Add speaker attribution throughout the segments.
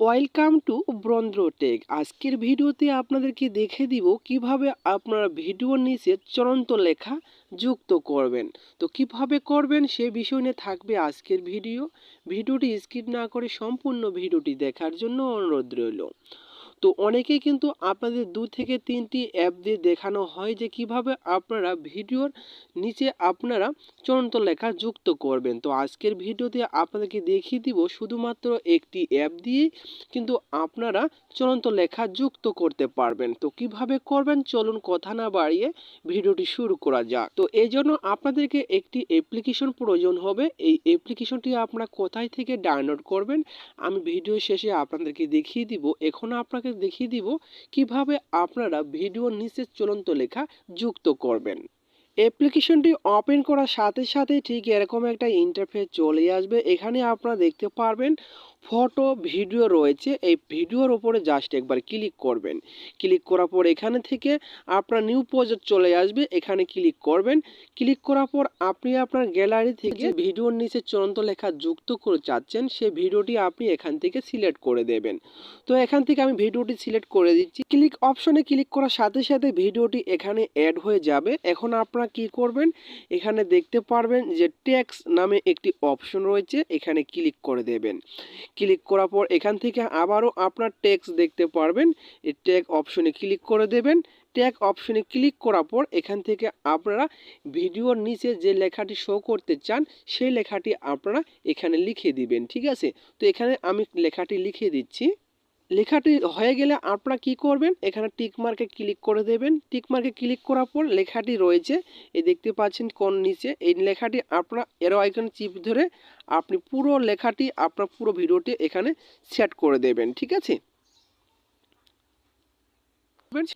Speaker 1: Welcome to ব্রন্দ্রটেক। আজকের ভিডিওতে আপনাদেরকে দেখে দিব কীভাবে আপনারা ভিডিওর নিচে চলন্ত লেখা যুক্ত করবেন। তো কীভাবে করবেন সে বিষয় নিয়ে থাকবে আজকের ভিডিও। ভিডিওটি স্কিপ না করে সম্পূর্ণ ভিডিওটি দেখার জন্য অনুরোধ রইল। তো অনেকেই কিন্তু আপনাদের দু থেকে তিনটি অ্যাপ দিয়ে দেখানো হয় যে কীভাবে আপনারা ভিডিওর নিচে আপনারা চলন্ত লেখা যুক্ত করবেন। তো আজকের ভিডিওতে আপনাদেরকে দেখিয়ে দিব শুধুমাত্র একটি অ্যাপ দিয়ে কিন্তু আপনারা চলন্ত লেখা যুক্ত করতে পারবেন। তো কীভাবে করবেন? চলুন কথা না বাড়িয়ে ভিডিওটি শুরু করা যাক। তো এই জন্য আপনাদেরকে একটি অ্যাপ্লিকেশন প্রয়োজন হবে। এই অ্যাপ্লিকেশনটি আপনারা কোথায় থেকে ডাউনলোড করবেন? আমি ভিডিও শেষে আপনাদেরকে দেখিয়ে দিব। এখন আপনাকে দেখিয়ে দিব কীভাবে আপনারা ভিডিও নিচে চলন্ত লেখা যুক্ত করবেন। অ্যাপ্লিকেশনটি ওপেন করার সাথে সাথে ঠিক এরকম একটা ইন্টারফেস চলে আসবে। এখানে আপনারা দেখতে পারবেন ফটো ভিডিও রয়েছে। এই ভিডিওর ওপরে জাস্ট একবার ক্লিক করবেন। ক্লিক করার পর এখানে থেকে আপনার নিউ প্রজেক্ট চলে আসবে। এখানে ক্লিক করবেন। ক্লিক করার পর আপনি আপনার গ্যালারি থেকে ভিডিওর নিচে চলন্ত লেখা যুক্ত করে চাচ্ছেন সে ভিডিওটি আপনি এখান থেকে সিলেক্ট করে দেবেন। তো এখান থেকে আমি ভিডিওটি সিলেক্ট করে দিচ্ছি। ক্লিক অপশনে ক্লিক করার সাথে সাথে ভিডিওটি এখানে অ্যাড হয়ে যাবে। এখন আপনারা কি করবেন? এখানে দেখতে পারবেন যে ট্যাক্স নামে একটি অপশন রয়েছে। এখানে ক্লিক করে দেবেন। ক্লিক করার পর এখান থেকে আবারও আপনার ট্যাক্স দেখতে পারবেন। এই ট্যাগ অপশনে ক্লিক করে দেবেন। ট্যাগ অপশনে ক্লিক করার পর এখান থেকে আপনারা ভিডিওর নিচে যে লেখাটি শো করতে চান, সেই লেখাটি আপনারা এখানে লিখে দিবেন, ঠিক আছে? তো এখানে আমি লেখাটি লিখে দিচ্ছি। লেখাটি হয়ে গেলে আপনারা কি করবেন? এখানে টিক মার্কে ক্লিক করে দেবেন। টিক মার্কে ক্লিক করার পর লেখাটি রয়েছে। এই দেখতে পাচ্ছেন কোন নিচে। এই লেখাটি আপনারা এরো আইকন চিপ ধরে আপনি পুরো লেখাটি, আপনার পুরো ভিডিওটি এখানে সেট করে দেবেন। ঠিক আছে?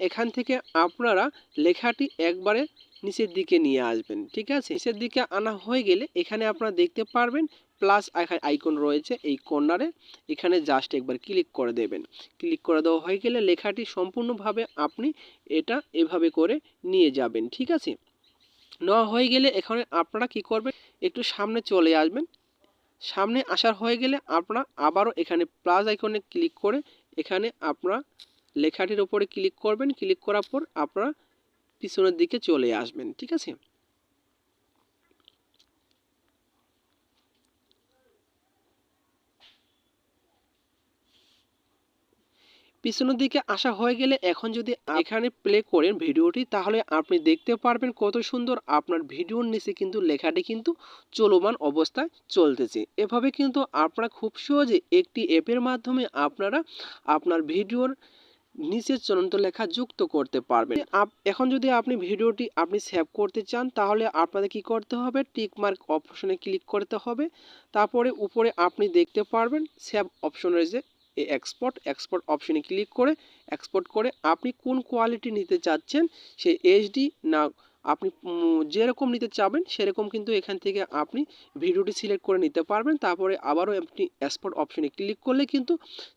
Speaker 1: এখান থেকে আপনারা লেখাটি একবারে নিচের দিকে নিয়ে আসবেন। ঠিক আছে? নিচের দিকে আনা হয়ে গেলে এখানে আপনারা দেখতে পারবেন প্লাস আইকন রয়েছে, এই কর্নারে এখানে জাস্ট একবার ক্লিক করে দেবেন। ক্লিক করে দেওয়া হয়ে গেলে লেখাটি সম্পূর্ণভাবে আপনি এটা এভাবে করে নিয়ে যাবেন, ঠিক আছে? নেওয়া হয়ে গেলে এখানে আপনারা কি করবেন, একটু সামনে চলে আসবেন। সামনে আসার হয়ে গেলে আপনারা আবারও এখানে প্লাস আইকনে ক্লিক করে এখানে আপনারা লেখাটির ওপরে ক্লিক করবেন। ক্লিক করার পর আপনারা পিছনের দিকে চলে আসবেন, ঠিক আছে? পিছনের দিকে আসা হয়ে গেলে এখন যদি এখানে প্লে করেন ভিডিওটি তাহলে আপনি দেখতে পারবেন কত সুন্দর আপনার ভিডিওর নিচে কিন্তু লেখাটি কিন্তু চলমান অবস্থায় চলতেছে। এভাবে কিন্তু আপনারা খুব সহজে একটি অ্যাপের মাধ্যমে আপনারা আপনার ভিডিওর নিচে চলন্ত লেখা যুক্ত করতে পারবেন। এখন যদি আপনি ভিডিওটি আপনি সেভ করতে চান তাহলে আপনাদের কি করতে হবে? টিক মার্ক অপশনে ক্লিক করতে হবে। তারপরে উপরে আপনি দেখতে পারবেন সেভ অপশনের যে এই এক্সপোর্ট এক্সপোর্ট অপশনে ক্লিক করে এক্সপোর্ট করে আপনি কোন কোয়ালিটি নিতে চাচ্ছেন? সে এইচডি না আপনি যেরকম নিতে চাবেন, সেরকম কিন্তু এখান থেকে আপনি ভিডিওটি সিলেক্ট করে নিতে পারবেন। তারপরে আবারও আপনি এক্সপোর্ট অপশনে ক্লিক করলে কিন্তু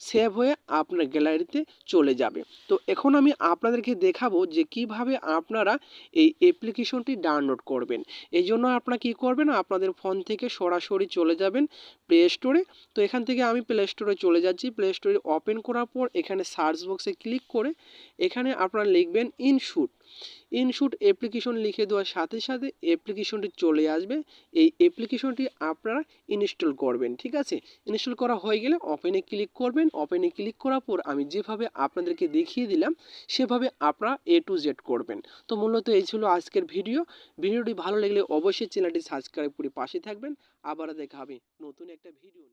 Speaker 1: সেভ হয়ে আপনার গ্যালারিতে চলে যাবে। তো এখন আমি আপনাদেরকে দেখাবো যে কীভাবে আপনারা এই অ্যাপ্লিকেশনটি ডাউনলোড করবেন। এই জন্য আপনারা কী করবেন, আপনাদের ফোন থেকে সরাসরি চলে যাবেন প্লে স্টোরে তো এখান থেকে আমি প্লে স্টোরে চলে যাচ্ছি। প্লে স্টোরে ওপেন করার পর এখানে সার্চ বক্সে ক্লিক করে এখানে আপনারা লিখবেন ইনশুট ইনশুট অ্যাপ্লিকেশন লিখে দেওয়ার সাথে সাথে অ্যাপ্লিকেশনটি চলে আসবে। এই অ্যাপ্লিকেশনটি আপনারা ইনস্টল করবেন, ঠিক আছে? ইনস্টল করা হয়ে গেলে ওপেনে ক্লিক করবেন। ওপেনে ক্লিক করার পর আমি যেভাবে আপনাদেরকে দেখিয়ে দিলাম, সেভাবে আপনারা এ টু জেড করবেন। তো মূলত এই ছিল আজকের ভিডিও। ভিডিওটি ভালো লাগলে অবশ্যই চ্যানেলটি সাবস্ক্রাইব করে পাশে থাকবেন। আবার দেখা হবে নতুন একটা ভিডিও